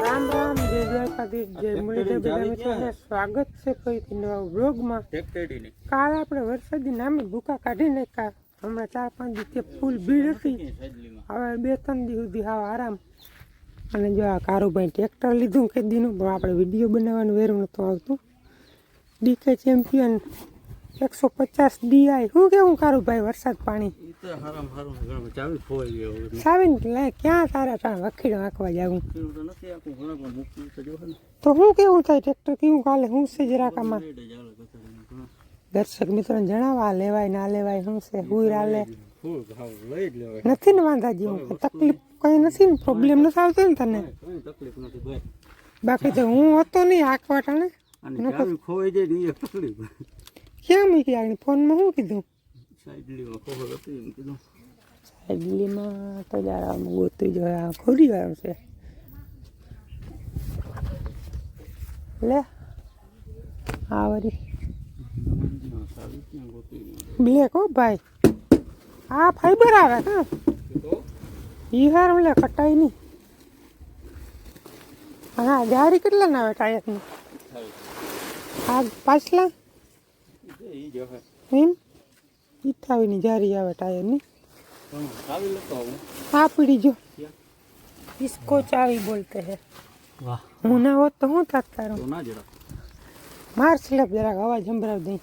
રામ રામ જય દ્વારકાધીશ જય મુરલીધર બધા મિત્રોને સ્વાગત છે કોઈ નવા વ્લોગમાં. કાલ આપણે વરસાદી નામે ભૂકા કાઢી નાખ્યા. હમણાં ચાર પાંચ દિવસે ફૂલ ભીડ હતી. હવે બે ત્રણ દિવસ સુધી હાવ આરામ. અને જો આ કારુભાઈ ટ્રેક્ટર લીધું કે દીનું પણ આપણે વીડિયો બનાવવાનું વેરું નહોતું આવતું. ડીકે ચેમ્પિયન એકસો પચાસ ડીઆઈ શું કેવું કારુભાઈ વરસાદ પાણી? ઈ તો હારામ હારું ઘણા ચાવી ખોવાઈ ગયો હવે. સાવીને લે ક્યાં તારા ટાણ વખીડ વાંકવા જાવું? પીવું તો નથી આખું ઘણા પણ મૂકવું તો જો ને. તો શું કેવું થાય ટ્રેક્ટર કેવું કાલે હું છે જરાક આમાં રેડે જ આવે કચરામાં ઘણા. દર્શક મિત્રોને જણાવવા લેવાય ના લેવાય શું છે હુઈ રાલે ફૂલ ભાવ લઈ જ લેવાય. નથી ને વાંધા જેવું કઈ તકલીફ કઈ નથી ને પ્રોબ્લેમ નથી આવતો ને તને? કઈ તકલીફ નથી ભાઈ. બાકી તો હું હતો નહીં આંખવા ટાણે. અને ચાવી ખોવાઈ જાય ને એ એક તકલીફ. ક્યાં મૂકી આગળ ફોનમાં શું કીધું? સાઈડલીમાં તો જરા ગોતું જો આ ખોરી ગયો છે. લે આવરી. બ્લેક હો ભાઈ આ ફાઈબર આવે હા. ઈ હાર લે કટાઈ નહીં હા જારી કેટલા ના આવે ટાયરની આ પાછલા? ઈ જો હે એમ ઈઠાવીની જારી આવે ટાયરની પણ સાવી લેતો આવું આ પીડી જો ક્યાં? इसको चावी बोलते हैं વાહ હું ના હોત તો હું થાત તારો તો ના જરા માર સ્લેબ જરાક અવાજ સંભળાવ દઈ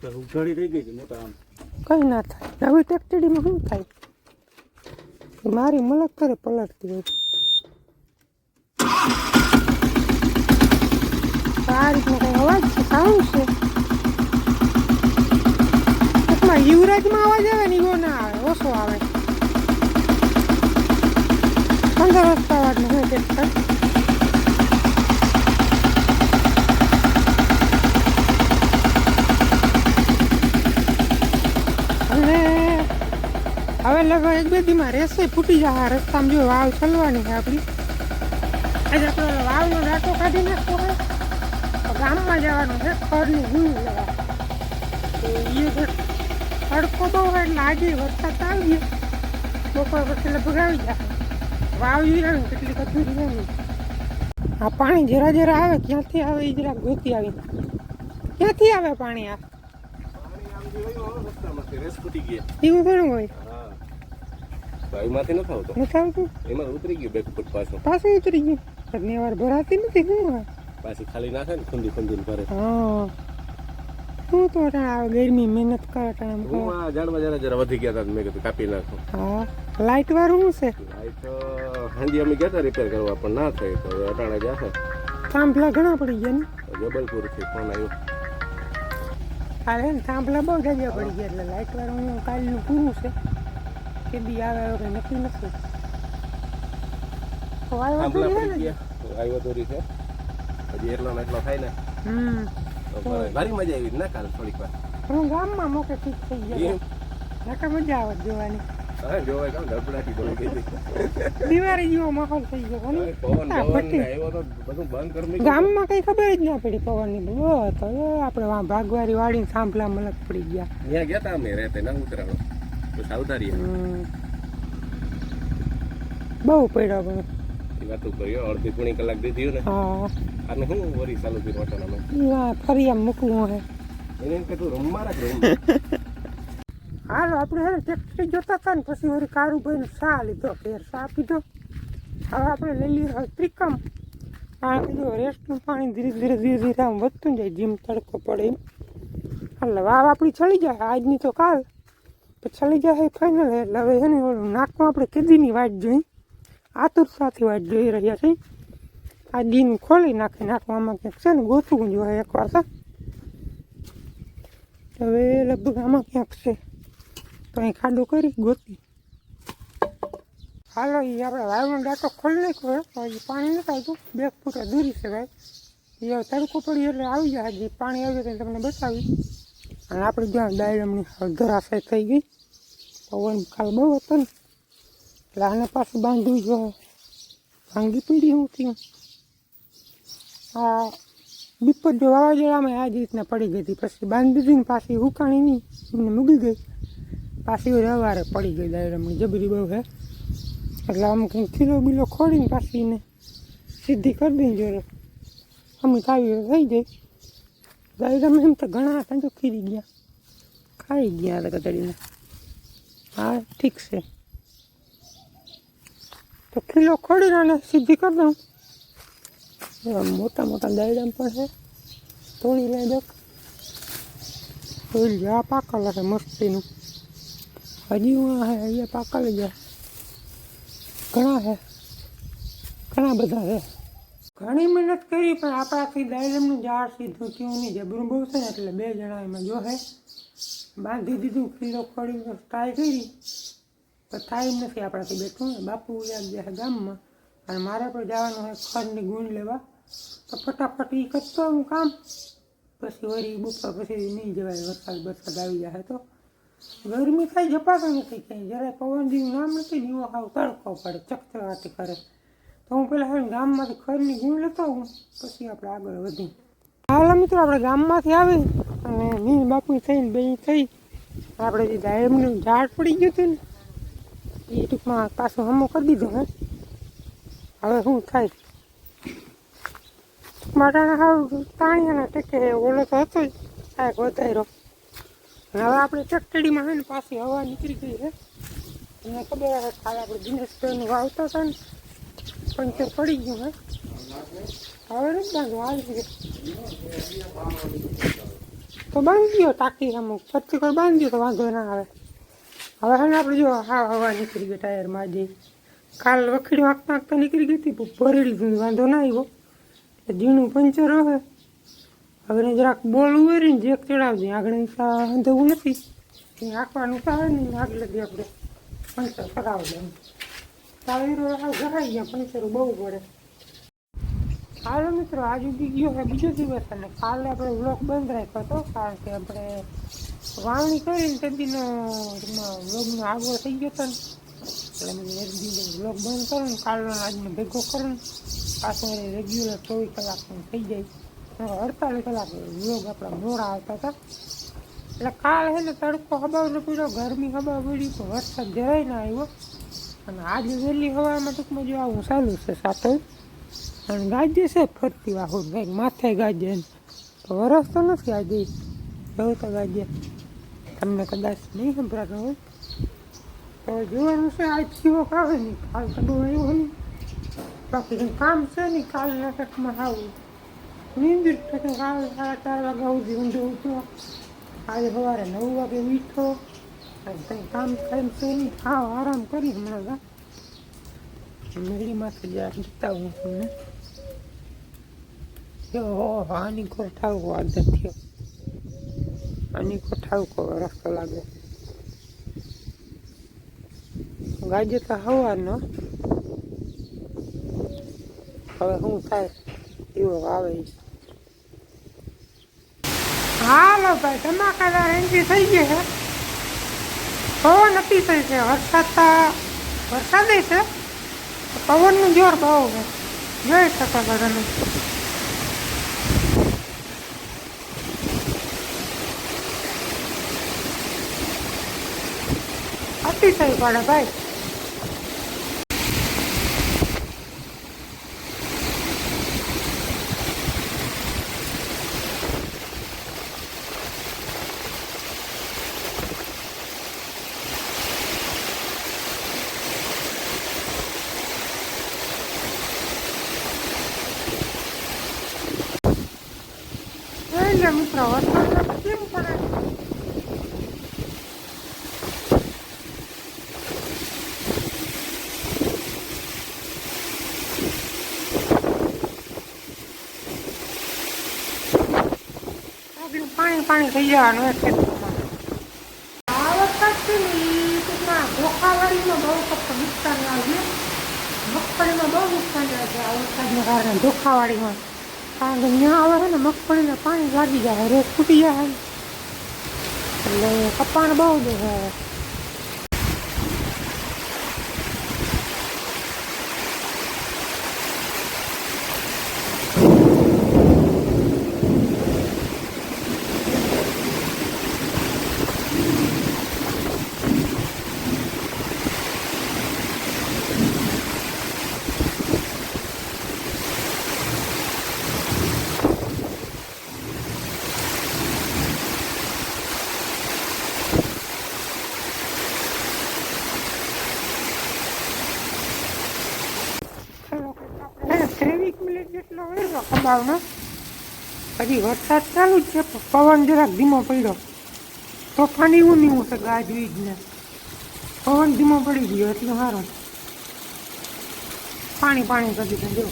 તો ઉઘાડી રહી ગઈ છે મોટા આમ કઈ ના થાય નવી ટેક્ટડીમાં શું થાય એ મારી મલક કરે પલટતી હોય આ રીતનો કઈ અવાજ છે સાઉન્ડ છે. ટૂંકમાં યુવરાજમાં અવાજ આવે ને એવો ના આવે, ઓછો આવે. પંદર રસ્તા અવાજનો હોય હવે લગભગ એક બે દીમાં રહેશે ફૂટી આ રસ્તામાં જો વાવ ચલવાની છે આપણી આજે આપણે વાવનો ડાટો કાઢી નાખવો હોય ગામમાં જવાનું છે ખડની હું લેવા. તો એ તડકો બહુ હોય એટલે આજે વરસાદ આવી ગયો. બપોર પછી લગભગ આવી જાય વાવી ઈ આવે ને કેટલી કચુરી છે આ પાણી જરા જરા આવે ક્યાંથી આવે એ જરાક ગોતી આવી ક્યાંથી આવે પાણી આ? એવું ઘણું હોય? હા. એમાંથી નથી આવતો? નથી આવતું? એમાં ઉતરી ગયું બે ફૂટ પાછું. પાછું ઉતરી ગયું? ઘરની વાર ભરાતી નથી શું હોય? પાછી ખાલી નાખે ને ખુંદી ખુંદી ભરે. હા. શું તો ગરમી મહેનત કરે હું આ ઝાડમાં જરા જરા વધી ગયા હતા મેં કીધું કાપી નાખો. હા. લાઇટ વાળું શું છે? લાઈટ હાંજી અમે ગયા રિપેર કરવા પણ ના થઈ તો અટાણે જશે થાંભલા ઘણા પડી ગયા ને? જબલપુરથી ફોન આવ્યો કાલે ને થાંભલા બહુ જગ્યા પડી ગયા એટલે લાઇટ વાળું કાલનું પૂરું છે. કે બી આવે હવે કંઈ નક્કી નથી. તો આવ્યો તો છે. હજી એટલો ને એટલો થાય ને તો ભારી મજા આવી ને કાલ થોડીક વાર હું ગામમાં મોકે ઠીક થઈ ગયા નાકા મજા આવે જોવાની હા જોવાય કામ ધડપડાટી બોલી ગઈ દિવાળી જેવો માહોલ થઈ ગયો કોને? પવન પવન આવ્યો તો બધું બંધ કરી મૂક્યું. ગામમાં કઈ ખબર જ ના પડી પવનની બહુ હતો આપણે ભાગવારી વાળીને સાંભળા મલક પડી ગયા ત્યાં ગયા તા અમે રહેતે ના ઉતરાણો તો સાવધારી. બહુ પડ્યો પણ એ વાતું કર્યો અડધી પૂણી કલાક દીધી ને હા આને હું વરી ચાલુ કર્યું અમે ના ફરી આમ મૂકવું હે એને એમ કે તું રમવા. રાખ હાલો આપણે હે ટેક્સી જોતા હતા ને પછી વળી કારુભાઈને સા લીધો ફેર સા પીધો. હવે આપણે લઈ હવે ત્રિકમ. આ કીધું રેસ્ટનું પાણી ધીરે ધીરે ધીરે ધીરે આમ વધતું જાય જેમ તડકો પડે એમ. એટલે વાવ આપણી ચડી જાય આજની તો કાલ. ચડી જાય ફાઇનલ એટલે હવે ઓલું નાકમાં આપણે કેદીની વાટ જોઈ. આતુરતાથી વાટ જોઈ રહ્યા છીએ. આ દિન ખોલી નાખી નાખવામાં ક્યાંક છે ને, ગોતવું જોઈએ એકવાર તો. હવે લગભગ આમાં ક્યાંક છે. તો અહીં ખાડો કરી ગોતી. હાલો એ આપણે વાયરનો ડાટો ખોલી નાખ્યો તો હજી પાણી આવતું. બે ફૂટ દૂરી છે ભાઈ. એ તડકો પડી એટલે આવી જાય. હજી પાણી આવ્યું તો તમને બતાવી અને આપણે જ્યાં ડાયરમની ધરાશાય થઈ ગઈ, પવન કાલ બહુ હતો ને. એટલે આને પાછું બાંધવું જોઈએ ભાંગી પીડી હું થયું આ વિપત જો વાવાઝોડામાં આ જ રીતના પડી ગઈ હતી. પછી બાંધી દીધી ને પાછી ઉકાણી નહીં એમને મૂકી ગઈ. પાછી રવારે પડી ગઈ ડાયરમની જબરી બહુ, હે. એટલે આમ કંઈક ખીલો બીલો ખોડીને પાછી એને સીધી કરી દઈ જોડે અમે આવી થઈ જાય. ડાયરમ એમ તો ઘણા હતા જો ખીરી ગયા. ખાઈ ગયા હતા કચડીને હા, ઠીક છે. તો ખીલો ખોડીને સીધી કરી દઉં. એવા મોટા મોટા દાયડા પણ છે. તોડી લે દેખ તોડી આ પાકલ હશે મસ્તીનું. હજી હું હે, અહીંયા પાકલ જ હે. ઘણા છે ઘણા બધા છે ઘણી મહેનત કરી, પણ આપણાથી દાયડમનું ઝાડ સીધું થયું નહીં. જબરું બહુ છે ને, એટલે બે જણા એમાં જો હે. બાંધી દીધું કિલ્લો ખોડી ટ્રાય કરી. પણ થાય નથી આપણાથી બેઠું. બાપુ યાદ છે ગામમાં. અને મારે પણ જવાનું હોય ખડની ગુણ લેવા. તો ફટાફટ એ કરતો હું કામ. પછી વળી બપોર પછી નહીં જવાય, વરસાદ વરસાદ આવી જાય તો. ગરમી થાય જપાતું નથી ક્યાંય. જરાય પવન જેવું નામ નથી દીવો હાવ તડકો પડે, ચકચકાટી કરે. તો હું પેલા ગામમાંથી ખરની ગુણ લેતો હું પછી આપણે આગળ વધી હાલો મિત્રો, આપણે ગામમાંથી આવી અને નીન બાપુ થઈને બે થઈ. આપણે જે ડાયમનું ઝાડ પડી ગયું હતું ને એ ટૂંકમાં પાછું હમો કરી દીધો હે. હવે શું થાય? માટાના પાણી અને ટેકે ઓલો તો હતો જ વધાર્યો હવે આપણે ચકટડીમાં છે ને પાછી હવા નીકળી ગઈ છે તમને ખબર હશે કાલે આપણે દિનેશભાઈનું વાવતા હતા ને પંચર પડી ગયું હે હવે નથી બાંધો આવી ગયું તો બાંધી ગયો ટાંકી અમુક પછી કોઈ બાંધી તો વાંધો ના આવે હવે છે ને આપણે જો હા હવા નીકળી ગઈ, ટાયરમાં જઈ કાલ વખડી વાંકતા વાંકતા નીકળી ગઈ હતી ભરેલી વાંધો ના આવ્યો. ઝીણું પંચર હવે હવે જરાક બોલ ઉવેરીને જેક ચડાવજે. આગળ અંધવું નથી. આંકવાનું થાય ને આગળ દી આપણે પંચર કરાવી દે ટાયરો હાવ ઘરાઈ ગયા પંચર બહુ પડે. હાલો મિત્રો, આજ ઉગી ગયો છે બીજો દિવસ અને કાલે આપણે વ્લોગ બંધ રાખ્યો હતો કારણ કે આપણે વાવણી કરીને તે દીનો વ્લોગનો આગળ થઈ ગયો હતો એટલે મેં એક દિવસ વ્લોગ બંધ કરો કાલનો આજનો ભેગો કરો પાછો રેગ્યુલર ચોવીસ કલાકનું થઈ જાય. અડતાલીસ કલાક યોગ આપણા મોડા આવતા હતા. એટલે કાલ છે ને તડકો હબાવ ન પીડ્યો ગરમી હબાવ પડી તો વરસાદ જરાય ના આવ્યો. અને આજે વહેલી હવામાં ટૂંકમાં જો આવું ચાલુ છે સાથે અને ગાજે છે ફરતી વાહુર કંઈક માથે ગાજે તો વરસ તો નથી આજે. જવું તો ગાજે. તમને કદાચ નહીં સંભળાતો હોય. તો જોવાનું છે, આજ જીવો આવે નહીં કાલ તો આવ્યું એવું નહીં કાલના તકમાં આવું નીંદર તો કાલ સાડા ચાર વાગ્યા સુધી ઊંધો ઉઠ્યો આજે સવારે નવ વાગે ઉઠો અને કંઈ કામ છે નહીં ખાવ આરામ કરી હમણાં મેળીમાંથી જ્યાં જીતા હું તમને જો આની કોઠાવકો આદત થયો આની કોઠાવકો રસ્તો લાગે ગાજે તો હવાનો હવે શું થાય? એવો આવે હાલો ભાઈ ધમાકાદાર એન્ટ્રી થઈ ગઈ છે. પવન અતિશય છે. વરસાદ વરસાદે છે. પવનનું જોર બહુ છે જોઈ શકો બધાને અતિશય પડે ભાઈ. એટલે મિત્રો વરસાદ કેમ પડે આગળ પાણી પાણી થઈ જવાનું એ ખેતરમાં આ વરસાદ છે ને એ ટૂંકમાં ધોખાવાળીમાં બહુ ફક્ત વિસ્તાર લાગે મગફળીમાં બહુ નુકસાન થાય છે આ વરસાદને કારણે ધોખાવાળીમાં કારણ કે ત્યાં આવે ને, મગફળીને પાણી લાગી જાય રેસ તૂટી જાય. એટલે કપાણ બહુ ખંભાવનો હજી વરસાદ ચાલુ જ છે પવન જરાક ધીમો પડ્યો. તોફાન એવું નહીં છે ગાજવીજ ને. પવન ધીમો પડી ગયો એટલે સારો પાણી પાણી કરી દીધું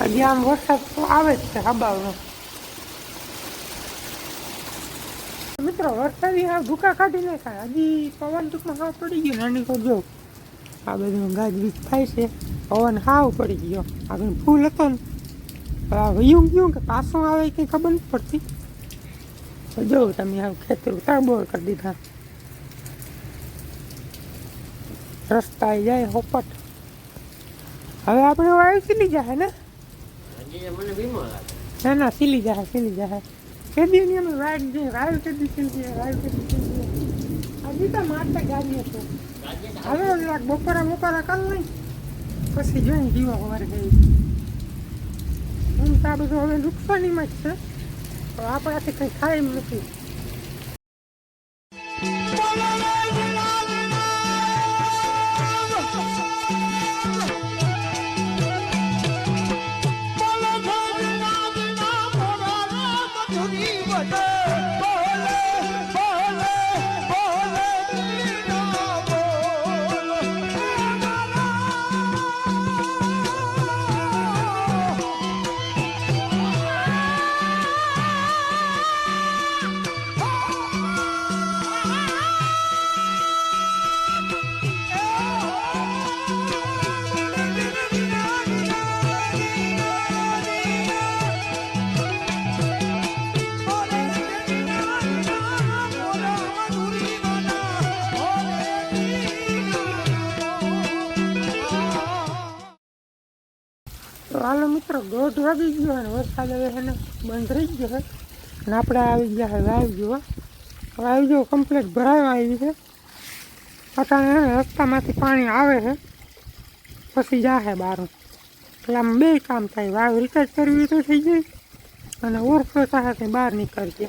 હજી આમ વરસાદ તો આવે જ છે હબાવનો. મિત્રો, વરસાદી આ ભૂકા કાઢી નાખાય. હજી પવન ટૂંકમાં હા પડી ગયો, નાની કો જો. આ બધું ગાજવીજ થાય છે. પવન હાવ પડી ગયો. આગળ ફૂલ હતો ને. વયું ગયું કે પાછું આવે કંઈ ખબર નથી પડતી. તો જો તમે આવું ખેતરું બોર કરી દીધા. રસ્તા જાય હોપટ. હવે આપણે વાયુ સીલી જાય ને? ના ના સીલી જાય સીલી જાય કેદી ની અમે વાયુ જે વાયુ કેદી સીલી જાય વાયુ કેદી સીલી જાય હજી તો મારતા ગાડીએ છે. હવે લાગ બપોરા બપોરા કર લઈ. પછી જોઈ જીવો વાર ગઈ હું તો આ બધું હવે નુકસાનીમાં જ છે. તો આપણાથી કંઈ થાય એમ નથી. હાલો મિત્રો, દોઢ વાગી ગયો અને વરસાદ હવે એને બંધ રહી ગયો છે. અને આપણે આવી ગયા હવે આવી ગયો હવે આવી ગયો કમ્પ્લીટ ભરાયો આવી છે. અત્યારે રસ્તામાંથી પાણી આવે છે. પછી જાહે બારું. એટલે આમ બે કામ થાય. વાવ રિચાર્જ કરવી તો થઈ જાય. અને ઓવરફ્લો સાથે બહાર નીકળશે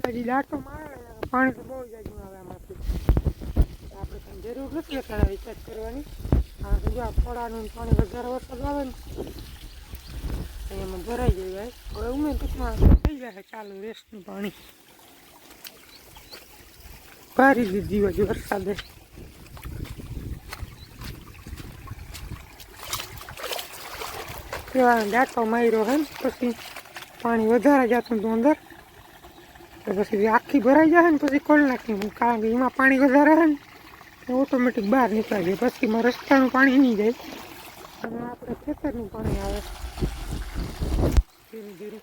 પછી દાંટો મારે પાણી તો બહુ જાજુ આવે આમાંથી. આપણે જરૂર નથી અત્યારે રિચાર્જ કરવાની. જો આ ફોડાનું પાણી વધારે વરસાદ આવે ને એમાં ભરાઈ જાય હવે ઉમેર ટૂંકમાં થઈ જાય ચાલુ વેસ્ટનું પાણી. ભરી લીધી હજી વરસાદે. કેવા દાંતો માર્યો હે ને, પછી પાણી વધારે જતું હતું અંદર પછી આખી ભરાઈ જાય ને, પછી કોલ નાખી કારણ કે એમાં પાણી વધારે હે ને. ઓટોમેટિક બહાર નીકળી જાય. પછી એમાં રસ્તાનું પાણી નહીં જાય. અને આપણે ખેતરનું પાણી આવે. ધીરે ધીરે.